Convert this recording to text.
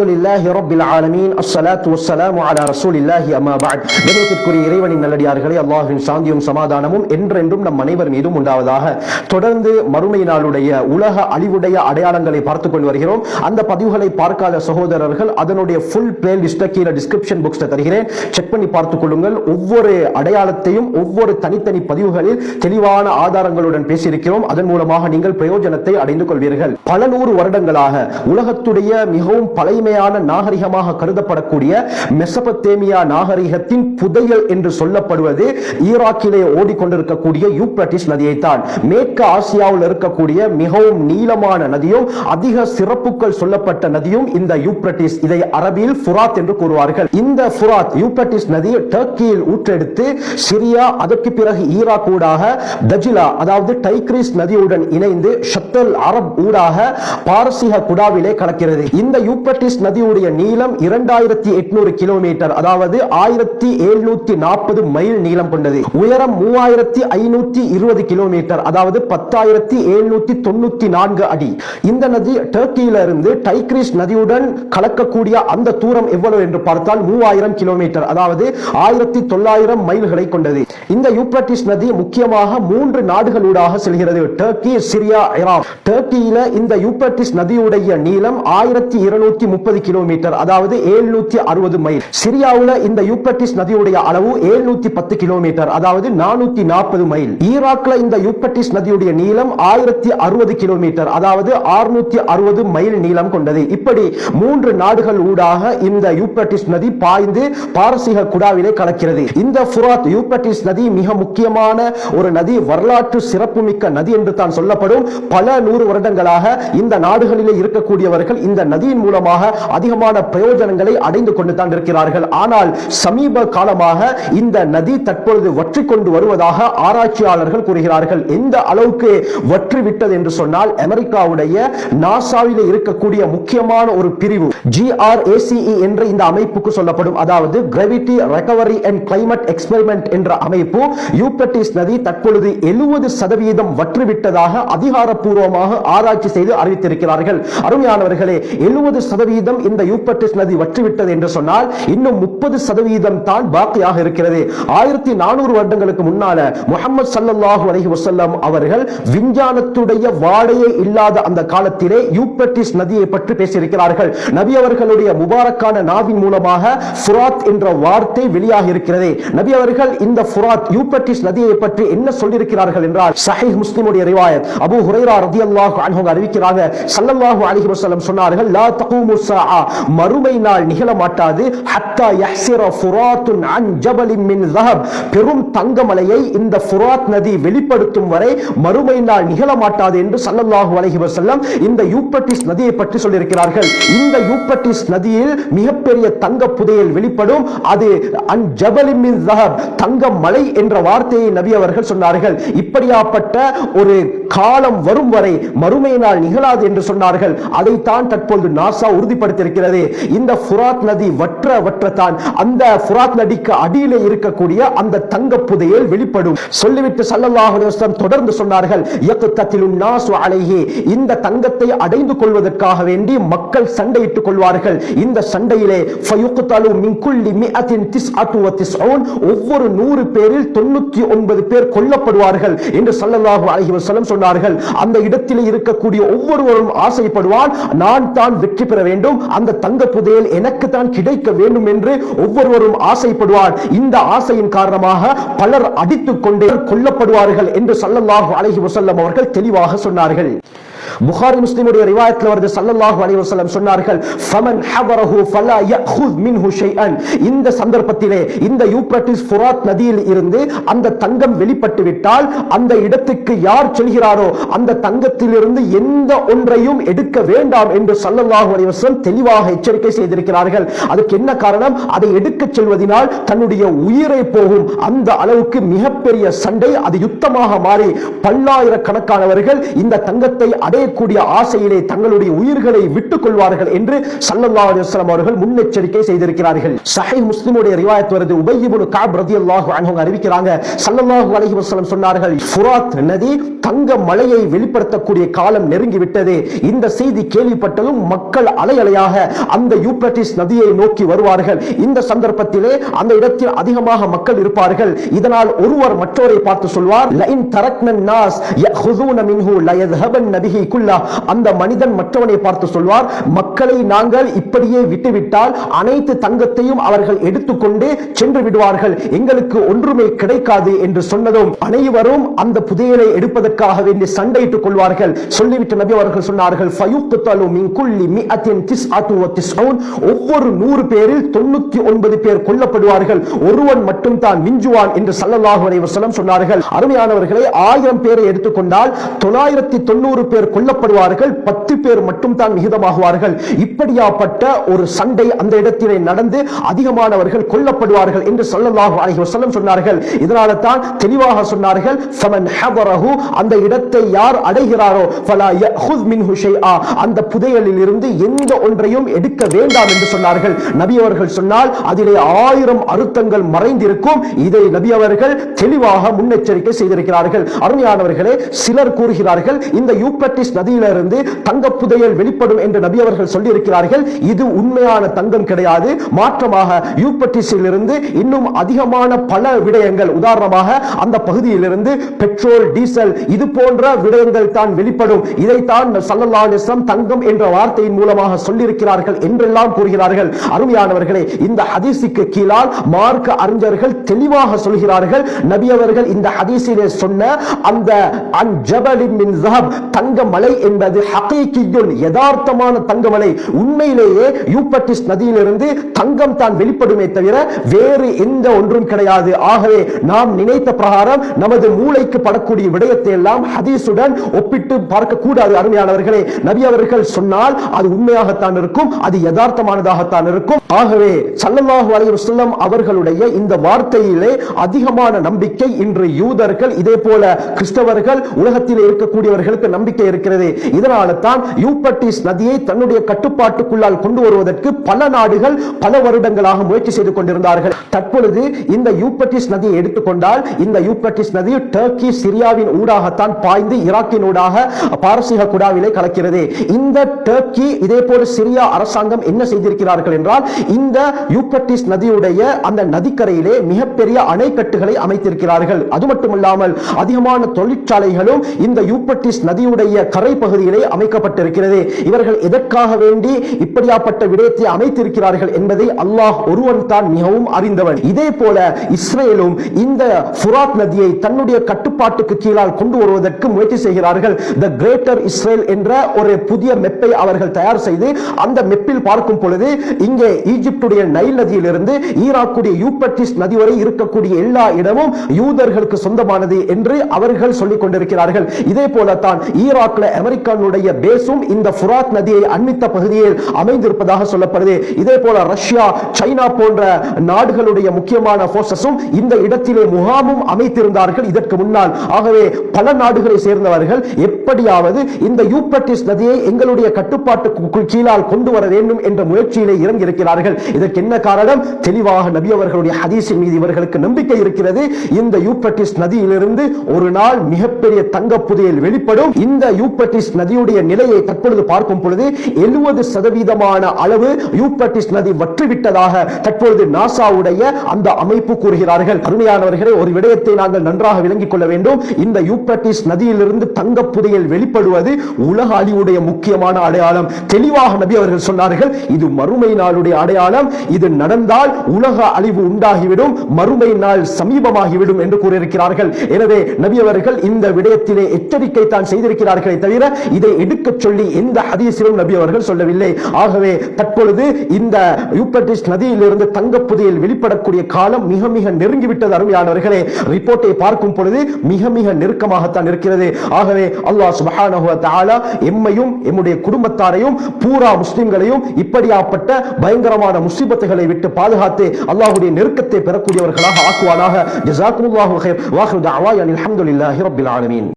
அல்ஹம்துலில்லாஹி ரப்பில் ஆலமீன். அஸ்ஸலாத்து வஸ்ஸலாமு அலா ரசூலில்லாஹி அம்மா பஅத் தெய்வத்திற்குரிய இறைவனின் நல்லடியார்களே அல்லாஹ்வின் சாந்தியும் சமாதானமும் என்றென்றும் நம் அனைவர் மீதும் உண்டாவதாக. தொடர்ந்து மறுமை நாளுடைய உலக அழிவுடைய அடையாளங்களை பார்த்து கொண்டு வருகிறோம். அந்த பதிவுகளை பார்க்காத சகோதரர்கள் அதனுடைய ஃபுல் பிளே கீழே டிஸ்கிரிப்ஷன் புக்ஸ்ல தருகிறேன். செக் பண்ணி பார்த்துக் கொள்ளுங்கள். ஒவ்வொரு அடையாளத்தையும் ஒவ்வொரு தனித்தனி பதிவுகளில் தெளிவான ஆதாரங்களுடன் பேசியிருக்கிறோம். அதன் மூலமாக நீங்கள் பிரயோஜனத்தை அடைந்து கொள்வீர்கள். பல நூறு வருடங்களாக உலகத்துடைய மிகவும் பழைமை பழைமையான நாகரிகமாக கருதப்படக்கூடிய மெசபத்தேமியா நாகரிகத்தின் புதையல் என்று சொல்லப்படுவது ஈராக்கிலே ஓடிக்கொண்டிருக்கக்கூடிய யூப்ரட்டிஸ் நதியை தான் மேற்கு ஆசியாவில் இருக்கக்கூடிய மிகவும் நீளமான நதியும் அதிக சிறப்புகள் சொல்லப்பட்ட நதியும் இந்த யூப்ரட்டிஸ் இதை அரபியில் புராத் என்று கூறுவார்கள். இந்த புராத் யூப்ரட்டிஸ் நதி டர்க்கியில் ஊற்றெடுத்து சிரியா அதற்கு பிறகு ஈராக் ஊடாக தஜிலா அதாவது டைக்ரிஸ் நதியுடன் இணைந்து ஷத்தல் அரப் ஊடாக பாரசீக குடாவிலே கலக்கிறது இந்த யூப்ரட்டிஸ் நதியுடைய நீளம் இரண்டாயிரத்தி எட்நூறு கிலோமீட்டர் அதாவது ஆயிரத்தி எழுநூத்தி நாற்பது மைல் நீளம் கொண்டது. உயரம் மூவாயிரத்தி ஐநூத்தி இருபது கிலோமீட்டர் அதாவது பத்தாயிரத்தி எழுநூத்தி தொண்ணூத்தி நான்கு அடி. இந்த நதி டர்க்கியில இருந்து டைக்ரிஸ் நதியுடன் கலக்கக்கூடிய அந்த தூரம் எவ்வளவு என்று பார்த்தால் மூவாயிரம் கிலோமீட்டர் அதாவது ஆயிரத்தி தொள்ளாயிரம் மைல்களை கொண்டது. இந்த யூப்ரட்டிஸ் நதி முக்கியமாக மூன்று நாடுகளூடாக செல்கிறது டர்க்கி சிரியா ஈராக் டர்க்கியில இந்த யூப்ரட்டிஸ் நதியுடைய நீளம் ஆயிரத்தி இருநூத்தி முப்பது கிலோமீட்டர் அதாவது ஏழ்நூத்தி அறுபது மைல். சிரியாவுல இந்த யூப்பட்டிஸ் நதியுடைய அளவு ஏழ்நூத்தி பத்து கிலோமீட்டர் அதாவது நானூத்தி நாற்பது மைல். ஈராக்ல இந்த யூப்பட்டிஸ் நதியுடைய நீளம் ஆயிரத்தி அறுபது கிலோமீட்டர் அதாவது அறுநூத்தி அறுபது மைல் நீளம் கொண்டது. இப்படி மூன்று நாடுகள் ஊடாக இந்த யூப்பட்டிஸ் நதி பாய்ந்து பாரசீக குடாவிலே கலக்கிறது. இந்த புராத் யூப்பட்டிஸ் நதி மிக முக்கியமான ஒரு நதி வரலாற்று சிறப்புமிக்க நதி என்று தான் சொல்லப்படும். பல நூறு வருடங்களாக இந்த நாடுகளிலே இருக்கக்கூடியவர்கள் இந்த நதியின் மூலமாக அதிகமான பிரயோஜனங்களை அடைந்து கொண்டு தான் இருக்கிறார்கள். ஆனால் சமீப காலமாக இந்த நதி தற்பொழுது வற்றி கொண்டு வருவதாக ஆராய்ச்சியாளர்கள் கூறுகிறார்கள். எந்த அளவுக்கு வற்றி விட்டது என்று சொன்னால் அமெரிக்காவுடைய நாசாவிலே இருக்கக்கூடிய முக்கியமான ஒரு பிரிவு ஜிஆர்ஏசிஇ என்ற இந்த அமைப்புக்கு சொல்லப்படும். அதாவது gravity recovery and climate experiment என்ற அமைப்பு யூப்ரட்டிஸ் நதி தற்பொழுது எழுபது சதவீதம் வற்றிவிட்டதாக அதிகாரப்பூர்வமாக ஆராய்ச்சி செய்து அறிவித்திருக்கிறார்கள். அருமையானவர்களே எழுபது சதவீதம் சதவீதம் இந்த யூப்பட்டிஸ் நதி வற்றிவிட்டது என்று சொன்னால் இன்னும் முப்பது சதவீதம் தான் பாக்கியாக இருக்கிறது. ஆயிரத்தி நானூறு வருடங்களுக்கு முன்னால முகமது சல்லல்லாஹு அலஹி வசல்லம் அவர்கள் விஞ்ஞானத்துடைய வாடையே இல்லாத அந்த காலத்திலே யூப்பட்டிஸ் நதியை பற்றி பேசியிருக்கிறார்கள். நபி அவர்களுடைய முபாரக்கான நாவின் மூலமாக ஃபுராத் என்ற வார்த்தை வெளியாக இருக்கிறது. நபி அவர்கள் இந்த ஃபுராத் யூப்ரட்டிஸ் நதியை பற்றி என்ன சொல்லியிருக்கிறார்கள் என்றால் சஹீஹ் முஸ்லிமுடைய ரிவாயத் அபு ஹுரைரா ரலியல்லாஹு அன்ஹு அறிவிக்கிறாங்க. ஸல்லல்லாஹு அலைஹி வஸல்லம் சொன்னார்கள் லா தகூமு சாஹா. மறுமை நாள் நிகழ மாட்டாது. ஹத்தா யஹ்சிர ஃபுராத்துன் அன் ஜபலின் மின் தஹப். பெரும் தங்கமலையை இந்த ஃபுராத் நதி வெளிப்படுத்தும் வரை மறுமை நாள் நிகழ மாட்டாது என்று சல்லல்லாஹு அலைஹி வஸல்லம் இந்த யூப்பட்டிஸ் நதியை பற்றி சொல்லியிருக்கிறார்கள். இந்த யூப்பட்டிஸ் நதியில் மிகப்பெரிய தங்க புதையல் வெளிப்படும். அது அன் ஜபலின் மின் தஹப் தங்க மலை என்ற வார்த்தையை நபி அவர்கள் சொன்னார்கள். இப்படியாப்பட்ட ஒரு காலம் வரும் வரை மறுமை நாள் நிகழாது என்று சொன்னார்கள். அதைத்தான் தற்போது நாசா உறுதிப்படுத்தியிருக்கிறது. இந்த புராத் நதி வற்ற வற்றத்தான் அந்த புராத் நதிக்கு அடியிலே இருக்கக்கூடிய அந்த தங்க புதையல் வெளிப்படும். சொல்லிவிட்டு சல்லல்லாஹு அலைஹி தொடர்ந்து சொன்னார்கள் யக்தத்திலுன் நாசு அலைஹி. இந்த தங்கத்தை அடைந்து கொள்வதற்காக வேண்டி மக்கள் சண்டையிட்டுக் கொள்வார்கள். இந்த சண்டையிலே ஃபயுக்தலு மின் குல்லி மிஅத்தின் திஸ்அத்து வ திஸ்ஊன் ஒவ்வொரு நூறு பேரில் தொண்ணூத்தி ஒன்பது பேர் கொல்லப்படுவார்கள் என்று சல்லல்லாஹு அலைஹி வஸல்லம் சொன்னார்கள் அந்த இடத்திலே இருக்கக்கூடிய ஒவ்வொருவரும் ஆசைப்படுவான் நான் தான் வெற்றி பெற வேண்டும். அந்த தங்க புதையல் எனக்கு தான் கிடைக்க வேண்டும் என்று ஒவ்வொருவரும் ஆசைப்படுவார். இந்த ஆசையின் காரணமாக பலர் அடித்துக் கொண்டே கொல்லப்படுவார்கள் என்று சல்லல்லாஹு அலஹி வசல்லம் அவர்கள் தெளிவாக சொன்னார்கள். புகாரி முஸ்லிமுடைய ரிவாயத்தில் வருது சல்லல்லாஹு அலைஹி வஸல்லம் சொன்னார்கள் ஃபமன் ஹவரஹு ஃபலா யஅஹுத் மின்ஹு ஷைஅன். இந்த சந்தர்ப்பத்திலே இந்த யூப்ரட்டிஸ் ஃபுராத் நதியில் இருந்து அந்த தங்கம் வெளிப்பட்டு விட்டால் அந்த இடத்துக்கு யார் செல்கிறாரோ அந்த தங்கத்திலிருந்து எந்த ஒன்றையும் எடுக்க வேண்டாம் என்று சல்லல்லாஹு அலைஹி வஸல்லம் தெளிவாக எச்சரிக்கை செய்திருக்கிறார்கள். அதுக்கு என்ன காரணம்? அதை எடுக்க செல்வதனால் தன்னுடைய உயிரை போகும். அந்த அளவுக்கு மிகப்பெரிய சண்டை அது யுத்தமாக மாறி பல்லாயிரக்கணக்கானவர்கள் இந்த தங்கத்தை அடை அடையக்கூடிய ஆசையிலே தங்களுடைய உயிர்களை விட்டுக் கொள்வார்கள் என்று சல்லல்லா அலுவலம் அவர்கள் முன்னெச்சரிக்கை செய்திருக்கிறார்கள். சஹை முஸ்லிமுடைய ரிவாயத் வருது. உபய்யபுல் காப் ரதி அல்லாஹு அறிவிக்கிறாங்க. சல்லல்லாஹு அலஹி வசலம் சொன்னார்கள் ஃபுராத் நதி தங்க மலையை வெளிப்படுத்தக்கூடிய காலம் நெருங்கிவிட்டது. இந்த செய்தி கேள்விப்பட்டதும் மக்கள் அலையலையாக அந்த யூப்ரட்டிஸ் நதியை நோக்கி வருவார்கள். இந்த சந்தர்ப்பத்திலே அந்த இடத்தில் அதிகமாக மக்கள் இருப்பார்கள். இதனால் ஒருவர் மற்றோரை பார்த்து சொல்வார் லைன் தரக்னன் நாஸ் யஹுதூன மின்ஹு லயத்ஹபன் நபிஹி குல்லா அந்த மனிதன் மற்றவனை பார்த்து சொல்வார் மக்களை நாங்கள் இப்படியே விட்டுவிட்டால் அனைத்து தங்கத்தையும் அவர்கள் எடுத்துக்கொண்டு சென்று விடுவார்கள். எங்களுக்கு ஒன்றுமே கிடைக்காது என்று சொன்னதும் அனைவரும் அந்த புதையலை எடுப்பதற்காக வேண்டி சண்டையிட்டுக் கொள்வார்கள். சொல்லிவிட்டு நபி அவர்கள் சொன்னார்கள் ஒவ்வொரு நூறு பேரில் தொண்ணூத்தி ஒன்பது பேர் கொல்லப்படுவார்கள். ஒருவன் மட்டும் தான் மிஞ்சுவான் என்று சல்லல்லாஹு அலைஹி சொன்னார்கள். அருமையானவர்களை ஆயிரம் பேரை எடுத்துக்கொண்டால் தொள்ளாயிரத்தி தொண்ணூறு பேர் கொல்லப்படுவார்கள். பத்து பேர் மட்டும் தான் விகிதமாகுவார்கள். இப்படியாப்பட்ட ஒரு சண்டை அந்த இடத்திலே நடந்து அதிகமானவர்கள் கொல்லப்படுவார்கள் என்று சொல்லலாக அலைஹி வஸல்லம் சொன்னார்கள். இதனால தான் தெளிவாக சொன்னார்கள் அந்த இடத்தை யார் அடைகிறாரோ அந்த புதையலில் இருந்து எந்த ஒன்றையும் எடுக்க வேண்டாம் என்று சொன்னார்கள். நபி அவர்கள் சொன்னால் அதிலே ஆயிரம் அர்த்தங்கள் மறைந்திருக்கும் இதை நபி அவர்கள் தெளிவாக முன்னெச்சரிக்கை செய்திருக்கிறார்கள். அருமையானவர்களே சிலர் கூறுகிறார்கள் இந்த யூப்ரட்டிஸ் நதியிலிருந்து தங்க புதையல் வெளிப்படும் என்று நபி அவர்கள் சொல்லியிருக்கிறார்கள். இது உண்மையான தங்கம் கிடையாது. மாற்றமாக யூப்ரட்டிஸில் இருந்து இன்னும் அதிகமான பல விடயங்கள் உதாரணமாக அந்த பகுதியிலிருந்து பெட்ரோல் டீசல் இது போன்ற விடயங்கள் தான் வெளிப்படும். இதைத்தான் சல்லல்லாஹு அலைஹி தங்கம் என்ற வார்த்தையின் மூலமாக சொல்லியிருக்கிறார்கள் என்றெல்லாம் கூறுகிறார்கள். அருமையானவர்களே இந்த ஹதீஸுக்கு கீழால் மார்க்க அறிஞர்கள் தெளிவாக சொல்கிறார்கள். நபி அவர்கள் இந்த ஹதீஸிலே சொன்ன அந்த அன் தங்க மலை என்பது ஹகீகியுன் யதார்த்தமான தங்கமலை. உண்மையிலேயே யூப்பட்டிஸ் நதியிலிருந்து தங்கம் தான் வெளிப்படுமே தவிர வேறு எந்த ஒன்றும் கிடையாது. ஆகவே நாம் நினைத்த பிரகாரம் நமது மூளைக்கு படக்கூடிய விடயத்தை எல்லாம் ஹதீஸுடன் ஒப்பிட்டு பார்க்க கூடாது அருமையானவர்களே. நபி அவர்கள் சொன்னால் அது உண்மையாகத்தான் இருக்கும் அது யதார்த்தமானதாகத்தான் இருக்கும். ஆகவே சல்லல்லாஹு அலைஹி வஸல்லம் அவர்களுடைய இந்த வார்த்தையிலே அதிகமான நம்பிக்கை இன்று யூதர்கள் இதே போல கிறிஸ்தவர்கள் உலகத்தில் இருக்கக்கூடியவர்களுக்கு நம்பிக்கை இருக்கிறது. இருக்கிறது. இதனால தான் யூப்பட்டிஸ் நதியை தன்னுடைய கட்டுப்பாட்டுக்குள்ளால் கொண்டு வருவதற்கு பல நாடுகள் பல வருடங்களாக முயற்சி செய்து கொண்டிருந்தார்கள். தற்பொழுது இந்த யூப்பட்டிஸ் நதியை எடுத்துக்கொண்டால் இந்த யூப்பட்டிஸ் நதி டர்க்கி சிரியாவின் ஊடாகத்தான் பாய்ந்து ஈராக்கின் ஊடாக பாரசீக குடாவிலே கலக்கிறது. இந்த டர்க்கி இதே போல சிரியா அரசாங்கம் என்ன செய்திருக்கிறார்கள் என்றால் இந்த யூப்பட்டிஸ் நதியுடைய அந்த நதிக்கரையிலே மிகப்பெரிய அணைக்கட்டுகளை அமைத்திருக்கிறார்கள். அது மட்டுமல்லாமல் அதிகமான தொழிற்சாலைகளும் இந்த யூப்பட்டிஸ் நதியுடைய கரை பகுதியிலே அமைக்கப்பட்டிருக்கிறது. இவர்கள் எதற்காக வேண்டி இப்படியாப்பட்ட விடயத்தை அமைத்திருக்கிறார்கள் என்பதை அல்லாஹ் ஒருவன் தான் மிகவும் அறிந்தவன். இதே போல இஸ்ரேலும் இந்த புராத் நதியை தன்னுடைய கட்டுப்பாட்டுக்கு கீழால் கொண்டு வருவதற்கு முயற்சி செய்கிறார்கள். த கிரேட்டர் இஸ்ரேல் என்ற ஒரு புதிய மெப்பை அவர்கள் தயார் செய்து அந்த மெப்பில் பார்க்கும் பொழுது இங்கே ஈஜிப்டுடைய நைல் நதியிலிருந்து ஈராக்குடைய யூபட்டிஸ் நதி வரை இருக்கக்கூடிய எல்லா இடமும் யூதர்களுக்கு சொந்தமானது என்று அவர்கள் சொல்லிக் கொண்டிருக்கிறார்கள். இதே போலத்தான் ஈராக்ல அமெரிக்கானுடைய பேஸும் இந்த புராத் நதியை அண்மித்த பகுதியில் அமைந்திருப்பதாக சொல்லப்படுது. இதே போல ரஷ்யா சைனா போன்ற நாடுகளுடைய முக்கியமான போர்சஸும் இந்த இடத்திலே முகாமும் அமைத்திருந்தார்கள். இதற்கு முன்னால் ஆகவே பல நாடுகளை சேர்ந்தவர்கள் எப்படியாவது இந்த யூபட்டிஸ் நதியை எங்களுடைய கட்டுப்பாட்டுக்கு கீழால் கொண்டு வர வேண்டும் என்ற முயற்சியிலே இறங்கியிருக்கிறார்கள். இதற்கு என்ன காரணம்? தெளிவாக நபி அவர்களுடைய ஹதீஸின் மீது இவர்களுக்கு நம்பிக்கை இருக்கிறது. இந்த யூபட்டிஸ் நதியிலிருந்து ஒரு நாள் மிகப்பெரிய தங்க புதையல் வெளிப்படும். இந்த யூ யூப்பட்டிஸ் நதியுடைய நிலையை தற்பொழுது பார்க்கும் பொழுது எழுபது சதவீதமான அளவு யூப்பட்டிஸ் நதி வற்றிவிட்டதாக தற்பொழுது நாசாவுடைய அந்த அமைப்பு கூறுகிறார்கள். அருமையானவர்களே ஒரு விடயத்தை நாங்கள் நன்றாக விளங்கிக் கொள்ள வேண்டும். இந்த யூப்பட்டிஸ் நதியிலிருந்து தங்க புதையல் வெளிப்படுவது உலக அழிவுடைய முக்கியமான அடையாளம். தெளிவாக நபி அவர்கள் சொன்னார்கள் இது மறுமை நாளுடைய அடையாளம். இது நடந்தால் உலக அழிவு உண்டாகிவிடும் மறுமை நாள் சமீபமாகிவிடும் என்று கூறியிருக்கிறார்கள். எனவே நபி அவர்கள் இந்த விடயத்திலே எச்சரிக்கை தான் செய்திருக்கிறார்களே தவிர இதை எடுக்கச் சொல்லி எந்த ஹதீஸிலும் நபி அவர்கள் சொல்லவில்லை. ஆகவே தற்பொழுது இந்த யூப்பட்டிஸ் நதியிலிருந்து தங்க புதையில் வெளிப்படக்கூடிய காலம் மிக மிக நெருங்கிவிட்டது அருமையானவர்களே. ரிப்போர்ட்டை பார்க்கும் பொழுது மிக மிக நெருக்கமாகத்தான் இருக்கிறது. ஆகவே அல்லாஹ் சுப்ஹானஹு தஆலா எம்மையும் எம்முடைய குடும்பத்தாரையும் பூரா முஸ்லிம்களையும் இப்படியாப்பட்ட பயங்கரமான முசீபத்துகளை விட்டு பாதுகாத்து அல்லாஹ்வுடைய நெருக்கத்தை பெறக்கூடியவர்களாக ஆக்குவானாக. ஜஸாக்குமுல்லாஹு கைர் வாஹிரு தஅவாயா அல்ஹம்துலில்லாஹி ரப்பில் ஆலமீன்.